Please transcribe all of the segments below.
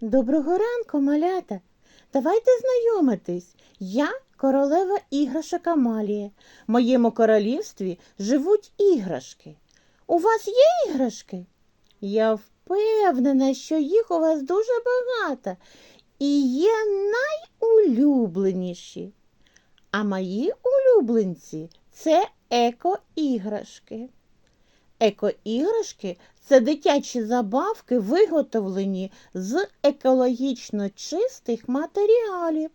Доброго ранку, малята. Давайте знайомитись. Я королева іграшок Амалія. В моєму королівстві живуть іграшки. У вас є іграшки? Я впевнена, що їх у вас дуже багато і є найулюбленіші. А мої улюбленці це еко-іграшки. Еко-іграшки це дитячі забавки, виготовлені з екологічно чистих матеріалів.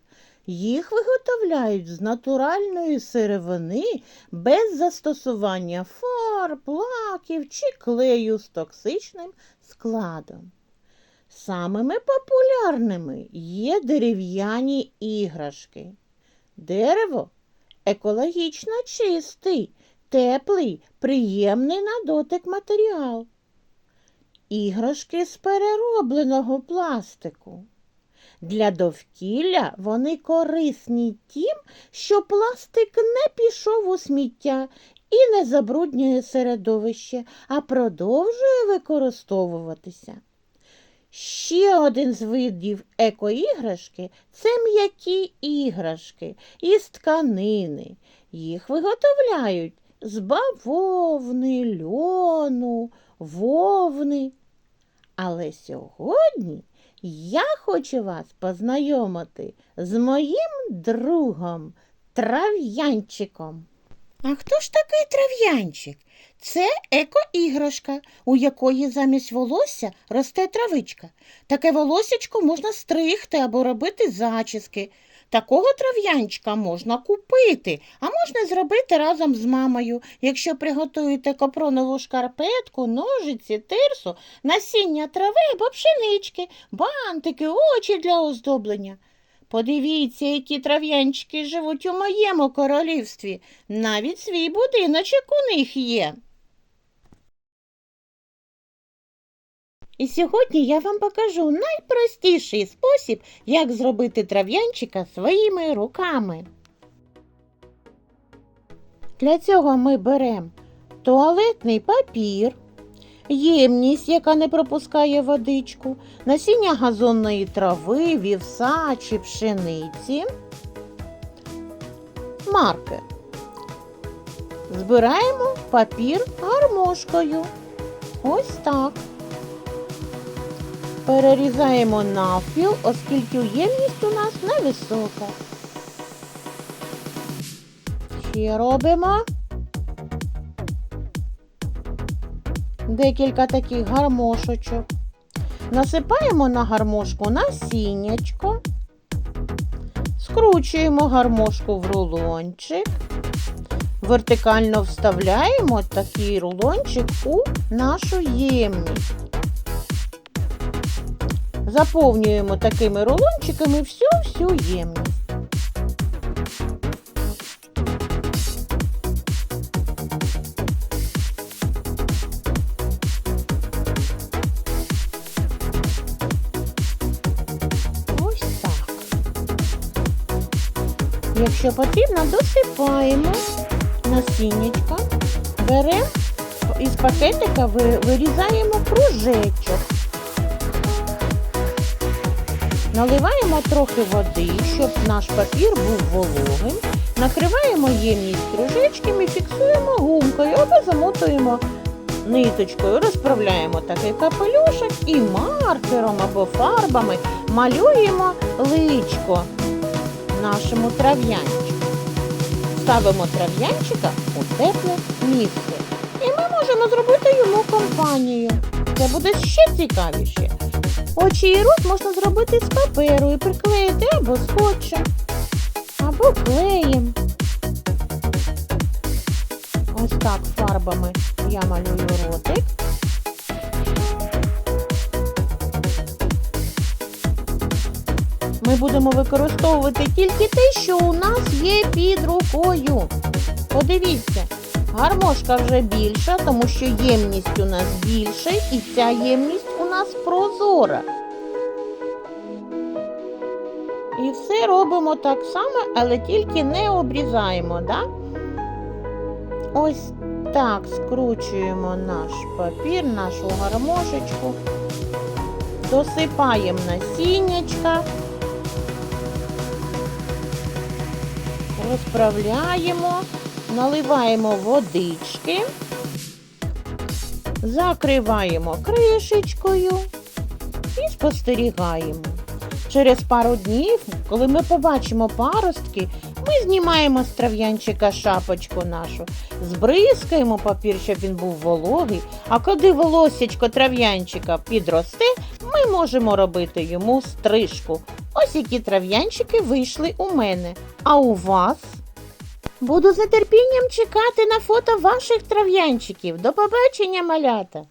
Їх виготовляють з натуральної сировини без застосування фарб, лаків чи клею з токсичним складом. Самими популярними є дерев'яні іграшки. Дерево екологічно чистий, теплий, приємний на дотик матеріал. Іграшки з переробленого пластику. Для довкілля вони корисні тим, що пластик не пішов у сміття і не забруднює середовище, а продовжує використовуватися. Ще один з видів екоіграшки це м'які іграшки із тканини. Їх виготовляють з бавовни, льону, вовни. Але сьогодні я хочу вас познайомити з моїм другом трав'янчиком. А хто ж такий трав'янчик? Це еко-іграшка, у якої замість волосся росте травичка. Таке волосячко можна стригти або робити зачіски. Такого трав'янчика можна купити, а можна зробити разом з мамою, якщо приготуєте капронову шкарпетку, ножиці, тирсу, насіння трави або пшенички, бантики, очі для оздоблення. Подивіться, які трав'янчики живуть у моєму королівстві. Навіть свій будиночок у них є. І сьогодні я вам покажу найпростіший спосіб, як зробити трав'янчика своїми руками. Для цього ми беремо туалетний папір, ємність, яка не пропускає водичку, насіння газонної трави, вівса чи пшениці, маркер. Збираємо папір гармошкою. Ось так. Перерізаємо навпіл, оскільки ємність у нас невисока. Ще робимо декілька таких гармошочок. Насипаємо на гармошку насіннячко, скручуємо гармошку в рулончик, вертикально вставляємо такий рулончик у нашу ємність. Заповнюємо такими рулончиками всю-всю ємність. Якщо потрібно, досипаємо насіннячко, беремо із пакетика, вирізаємо кружечок. Наливаємо трохи води, щоб наш папір був вологим. Накриваємо ємність кружечками, фіксуємо гумкою або замотуємо ниточкою. Розправляємо такий капелюшок і маркером або фарбами малюємо личко нашому трав'янчику. Ставимо трав'янчика у тепле місце. І ми можемо зробити йому компанію. Це буде ще цікавіше. Очі і рот можна зробити з паперу і приклеїти або скотчем, або клеєм. Ось так фарбами я малюю ротик. Ми будемо використовувати тільки те, що у нас є під рукою. Подивіться, гармошка вже більша, тому що ємність у нас більша і ця ємність нас прозора. І все робимо так само, але тільки не обрізаємо, да? Ось так скручуємо наш папір, нашу гармошечку. досипаємо насіннячка, розправляємо, наливаємо водички, закриваємо кришечкою і спостерігаємо. Через пару днів, коли ми побачимо паростки, ми знімаємо з трав'янчика шапочку нашу, збризкаємо папір, щоб він був вологий, а коли волосячко трав'янчика підросте, ми можемо робити йому стрижку. Ось які трав'янчики вийшли у мене. А у вас? Буду з нетерпінням чекати на фото ваших трав'янчиків. До побачення, малята!